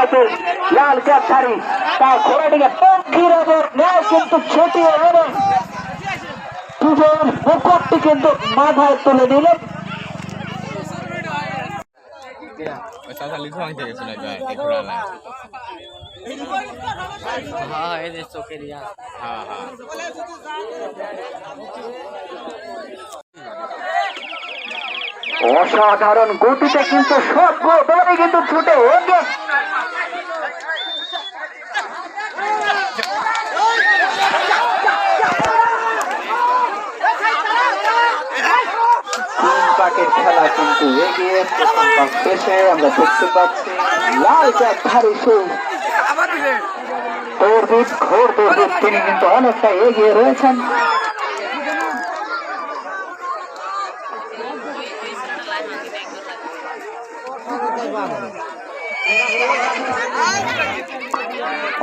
কাছে লাল ক্যাপধারী তার ঘোড়াটিকে পক্ষীর ওপর ন্যায় কিন্তু ছুটিয়ে এনে দুজন মুকুটটি কিন্তু মাথায় তুলে selalu tuang je sudah jual অসাধারণ গতিতে কিন্তু সব দলে কিন্তু ছুটে পাকের খেলা কিন্তু এগিয়ে আমরা দেখতে পাচ্ছি, লাল ক্যাপ ধারী সেই দৌড়বিদ, ঘোর তিনি কিন্তু অনেকটা এগিয়ে রয়েছেন।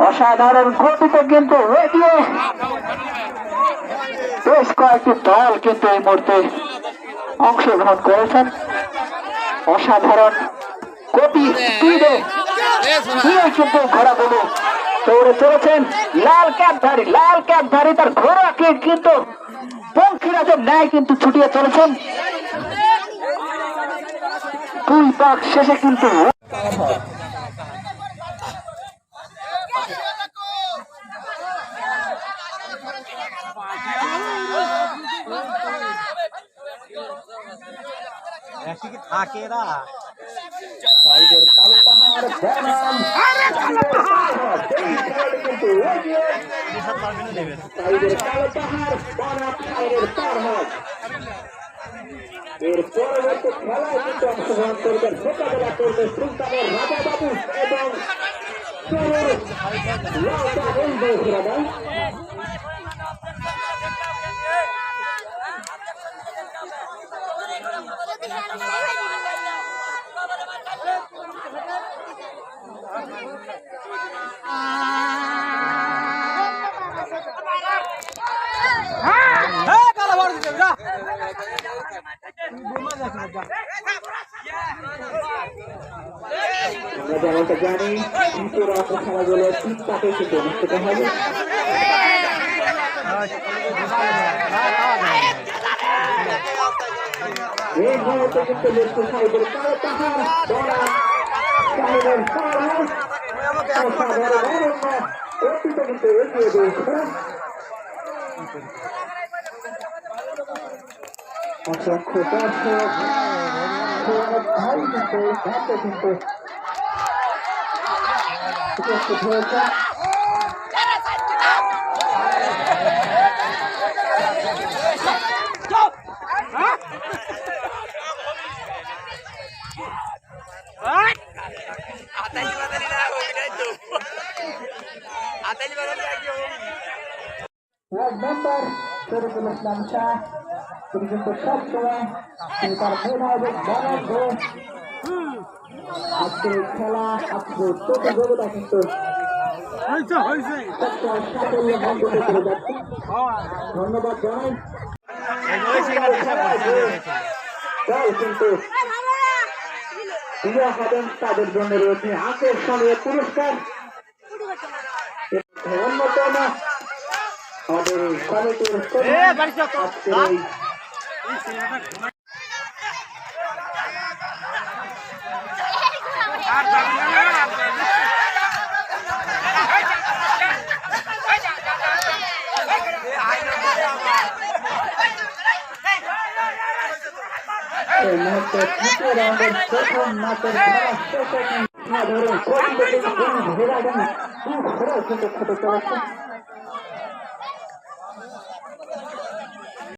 অসাধারণ গতিতে কিন্তু এগিয়ে বেশ কয়েকটি দল কিন্তু এই মুহূর্তে অংশগ্রহণ করেছেন। অসাধারণ গতি, স্পিডে কিন্তু ঘোড়াগুলো দৌড়ে চলেছেন। লাল ক্যাপধারী লাল ক্যাপধারী, তার ঘোড়াকে কিন্তু পঙ্খিরাজের ন্যায় কিন্তু ছুটিয়ে চলেছেন। দুই পাক শেষে কিন্তু সাইডের কালো পাহাড় বনাম কিন্তু এর পরবর্তী খেলায় কিন্তু অংশগ্রহণ করবেন মোকাবেলা করবে সুলতানের রাজা বাবু এবং শহরের লাউটা এই বৌসরাদা আমরা যেমনটা জানি দ্বিতীয় রাত্র খেলাগুলো তিন পাকে কিন্তু অনুষ্ঠিত হবে এই মুহূর্তে কিন্তু লক্ষ্য সাহেবের কালো পাহাড় বড়া সাহেবের পাহাড় অসাধারণ অরণ্য অতীতে কিন্তু এগিয়ে দিয়েছে Masuk ke pasok. Selamat hari pintu, satu pintu. Kita sebuah Ward member 2016 Syah তিনি কিন্তু সবসময় তিনি তার খেলা কিন্তু ধন্যবাদ জানাই। কিন্তু। হবেন তাদের জন্য রয়েছে আকর্ষণীয় পুরস্কার। অন্যতম আমাদের আজকের এই মুহূর্তে তৃতীয় রাউন্ডের প্রথম ম্যাচের খেলা শেষে সাধারণ প্রতিযোগিতা ঘেরা এবং খুব ঘোরা কিন্তু খেতে চলেছে